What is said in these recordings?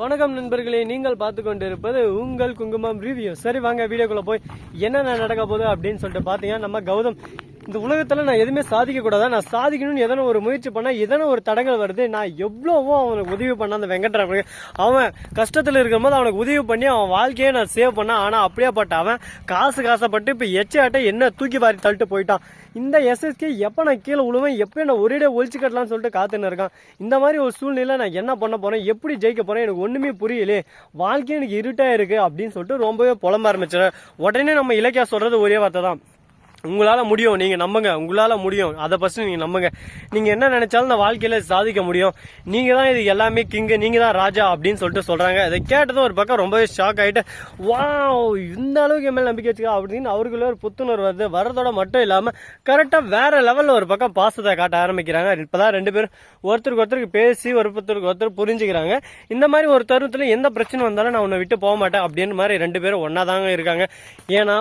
வணக்கம் நண்பர்களே நீங்கள் பார்த்து கொண்டு இருப்பது உங்கள் குங்குமம் ரிவ்யூ. சரி வாங்க வீடியோக்குள்ளே போய் என்னென்ன நடக்க போகுது அப்படின்னு சொல்லிட்டு பார்த்தீங்கன்னா நம்ம கௌதம் இந்த உலகத்துல நான் எதுவுமே சாதிக்க கூடாதா? நான் சாதிக்கணும்னு எதனா ஒரு முயற்சி பண்ணா எதனா ஒரு தடங்கள் வருது நான் எவ்வளவோ அவனுக்கு உதவி பண்ண அந்த வெங்கட்ராமனுக்கு. அவன் கஷ்டத்துல இருக்கும்போது அவனுக்கு உதவி பண்ணி அவன் வாழ்க்கையை நான் சேவ் பண்ண ஆனா அப்படியேப்பட்ட அவன் காசு காசப்பட்டு இப்ப எச்சாட்ட என்ன தூக்கி வாரி தள்ளிட்டு போயிட்டான். இந்த எஸ்எஸ்கே எப்போ நான் கீழே விழுவேன் எப்போ நான் ஒரே ஒழிச்சு கட்டலாம்னு சொல்லிட்டு காத்துன்னு இருக்கான். இந்த மாதிரி ஒரு சூழ்நிலை நான் என்ன பண்ண போறேன்? எப்படி ஜெயிக்க போறேன்? எனக்கு ஒண்ணுமே புரியலையே வாழ்க்கை எனக்கு இருட்டா இருக்கு அப்படின்னு சொல்லிட்டு ரொம்பவே புலம்ப ஆரம்பிச்சிடறேன். உடனே நம்ம இலக்கியா சொல்றது ஒரே வார்த்தை தான் உங்களால் முடியும். நீங்கள் நம்புங்க. உங்களால் முடியும். அதை ஃபஸ்ட்டு நீங்கள் நம்புங்க. நீங்கள் என்ன நினச்சாலும் இந்த வாழ்க்கையில் சாதிக்க முடியும். நீங்கள் தான் இது எல்லாமே கிங்கு. நீங்கள் தான் ராஜா அப்படின்னு சொல்லிட்டு சொல்கிறாங்க இதை கேட்டதும் ஒரு பக்கம் ரொம்பவே ஷாக் ஆகிட்டு வா இந்த அளவுக்கு என் மேலே நம்பிக்கை வச்சுக்கா அப்படின்னு அவருக்குள்ள ஒரு புத்துணர்வு வருது. வரதோட மட்டும் இல்லாமல் கரெக்டாக வேறு லெவலில் ஒரு பக்கம் பாசத்தை காட்ட ஆரம்பிக்கிறாங்க. இப்போ தான் ரெண்டு பேரும் ஒருத்தருக்கு ஒருத்தருக்கு பேசி ஒருத்தருக்கு ஒருத்தர் புரிஞ்சுக்கிறாங்க. இந்த மாதிரி ஒரு தருணத்தில் எந்த பிரச்சனை வந்தாலும் நான் உன்னை விட்டு போக மாட்டேன் அப்படின்னு மாதிரி ரெண்டு பேரும் ஒன்றா தாங்க இருக்காங்க. ஏன்னா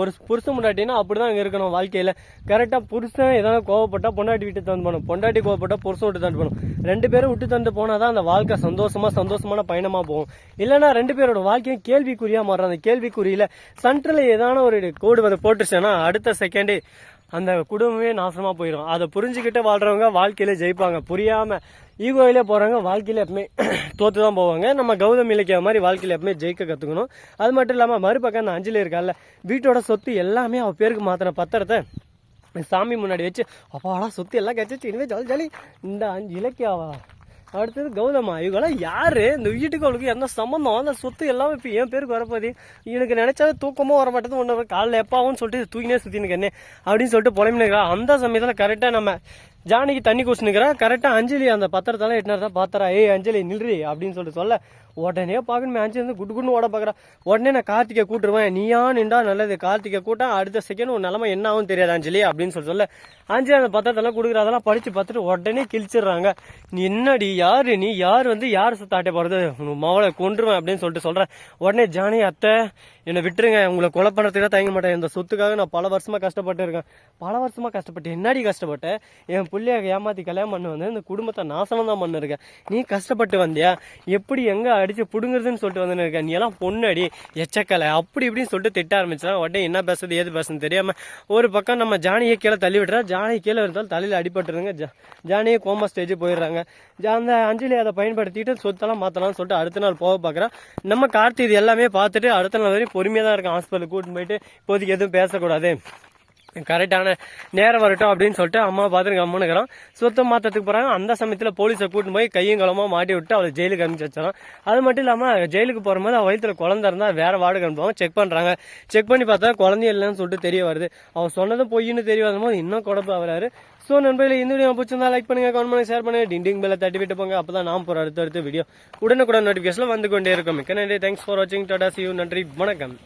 ஒரு புருஷன் பொண்டாட்டினா அப்படி தான் இங்கே இருக்கணும் வாழ்க்கையில். கரெக்டாக புருஷன் எதாவது கோவப்பட்டா பொண்டாட்டி விட்டு தந்து போகணும். பொண்டாட்டி கோவப்பட்டால் புருஷன் விட்டு தந்து போகணும். ரெண்டு பேரும் விட்டு தந்து போனால் தான் அந்த வாழ்க்கை சந்தோஷமாக சந்தோஷமான பயணமாக போகும். இல்லைன்னா ரெண்டு பேரோட வாழ்க்கையும் கேள்விக்குறியாக மாறும். அந்த கேள்விக்குறியில் சென்ட்ரல் ஏதான ஒரு கோடு வந்து போட்டுச்சுன்னா அடுத்த செகண்டே அந்த குடும்பமே நாசமா போயிடும் அதை புரிஞ்சுக்கிட்டு வாழ்றவங்க வாழ்க்கையில ஜெயிப்பாங்க. புரியாம ஈகோயிலே போறவங்க வாழ்க்கையில எப்பவுமே தோத்து தான் போவாங்க. நம்ம கௌதம் இலக்கிய மாதிரி வாழ்க்கையில எப்பவுமே ஜெயிக்க கத்துக்கணும். அது மட்டும் இல்லாம மறுபக்கம் அந்த அஞ்சலி இருக்கால வீட்டோட சொத்து எல்லாமே அவ பேருக்கு மாத்தின பத்திரத்தை சாமி முன்னாடி வச்சு அப்பாடா சொத்து எல்லாம் கிடைச்சிச்சு இனிமே ஜாலி ஜாலி. இந்த அஞ்சு இலக்கியாவா அடுத்தது கௌதமா இவங்களாம் யாரு? இந்த வீட்டுக்கு அவளுக்கு என்ன சம்மந்தம் அந்த சொத்து எல்லாமே இப்போ என் பேருக்கு வரப்போது எனக்கு நினைச்சாவே தூக்கமும் வர மாட்டேது ஒன்று காலைல எப்பாவும் சொல்லிட்டு தூக்கினே சுத்தினுக்கு அப்படின்னு சொல்லிட்டு புலம்பினுக்கா அந்த சமயத்தில் கரெக்டாக நம்ம ஜானிக்கு தண்ணி குடிச்சுனுக்கிறா. கரெக்டாக அஞ்சலி அந்த பத்திரத்தால எட்டினார் தான் ஏய் அஞ்சலி நில்றி அப்படின்னு சொல்லிட்டு சொல்ல. உடனே பார்க்கணுமே அஞ்சலி வந்து குட்டு குண்டு ஓட பார்க்குறா உடனே நான் கார்த்திகை கூட்டுருவேன். நீயா நின்றா நல்லது. கார்த்திகை கூட்டம் அடுத்த செகண்ட் உன் நிலமை என்ன ஆகும் தெரியாது அஞ்சலி அப்படின்னு சொல்லி சொல்ல. அஞ்சலி அந்த பத்திரத்தெல்லாம் கொடுக்குற. அதெல்லாம் படித்து பார்த்துட்டு உடனே கிழிச்சிடுறாங்க. நீ என்னடி யார் நீ? யார் வந்து யார் சுத்தாட்டே போகிறது உன் மவளை கொண்டுருவேன் அப்படின்னு சொல்லிட்டு சொல்கிறேன் உடனே ஜானி அத்தை என்னை விட்டுருங்க. உங்களை கொலை பண்ணுறதுக்கு தயங்க மாட்டேன். இந்த சொத்துக்காக நான் பல வருஷமாக கஷ்டப்பட்டு இருக்கேன். பல வருஷமாக கஷ்டப்பட்டு. என்னடி கஷ்டப்பட்டேன் என் பிள்ளைய ஏமாத்தி கல்யாணம் பண்ண வந்து இந்த குடும்பத்தை நாசனம் தான் பண்ணிருக்கேன் நீ கஷ்டப்பட்டு வந்தியா? எப்படி எங்க அடிச்சு புடுங்குறதுன்னு சொல்லிட்டு வந்து இருக்க? நீ எல்லாம் பொண்ணடி எச்சக்கலை. அப்படி இப்படின்னு சொல்லிட்டு திட்ட ஆரம்பிச்சா உடனே என்ன பேசுறது ஏது பேசுறது தெரியாம ஒரு பக்கம் நம்ம ஜானியை கீழே தள்ளி விடுறா ஜானி கீழே இருந்தாலும் தலையில அடிபட்டுருங்க ஜா- கோம கோமா ஸ்டேஜ் போயிடுறாங்க. ஜா- அந்த அஞ்சலி அதை பயன்படுத்திட்டு சொத்தெல்லாம் மாத்தலாம்னு சொல்லிட்டு அடுத்த நாள் போக பார்க்குறான் நம்ம கார்த்தி இது எல்லாமே பார்த்துட்டு அடுத்த நாள் வரையும் பொறுமையா தான் இருக்கும் ஹாஸ்பிட்டலுக்கு கூட்டிட்டு போயிட்டு இப்போதைக்கு எதுவும் பேசக்கூடாது. கரெக்டான நேரம் வரட்டும் அப்படின்னு சொல்லிட்டு அம்மா பார்த்துட்டு கம்முனுக்கிறோம் சுத்தம் மாற்றத்துக்கு போகிறாங்க அந்த சமயத்தில் போலீஸை கூட்டின்னு போய் கையும் களமாக மாட்டி விட்டு அவளை ஜெயிலுக்கு அனுப்பிச்சு வச்சிடலாம் அது மட்டும் இல்லாமல் ஜெயிலுக்கு போகும்போது அவள் வயிற்றுல குழந்தை இருந்தால் வேற வார்டுக்கு அனுப்புவாங்க. செக் பண்ணுறாங்க செக் பண்ணி பார்த்தா குழந்தைய இல்லைன்னு சொல்லிட்டு தெரிய வருது. அவள் சொன்னதும் பொய்ன்னு தெரிய வரும்போது இன்னும் குழப்பம் ஆகிறாரு ஸோ நண்பர்களே இந்த வீடியோ பிடிச்சிருந்தா லைக் பண்ணுங்க கமெண்ட் பண்ணி ஷேர் பண்ணுங்க. டிண்டிங் பெல்ல தட்டி விட்டு போங்க. அப்போ தான் நான் போகிற அடுத்த அடுத்த வீடியோ உடனுக்குடன் நோட்டிஃபிகேஷன் வந்து கொண்டே இருக்கும். மிக்க நன்றி. தேங்க்ஸ் ஃபார் வாட்சிங் டாடா சி யூ நன்றி. வணக்கம்.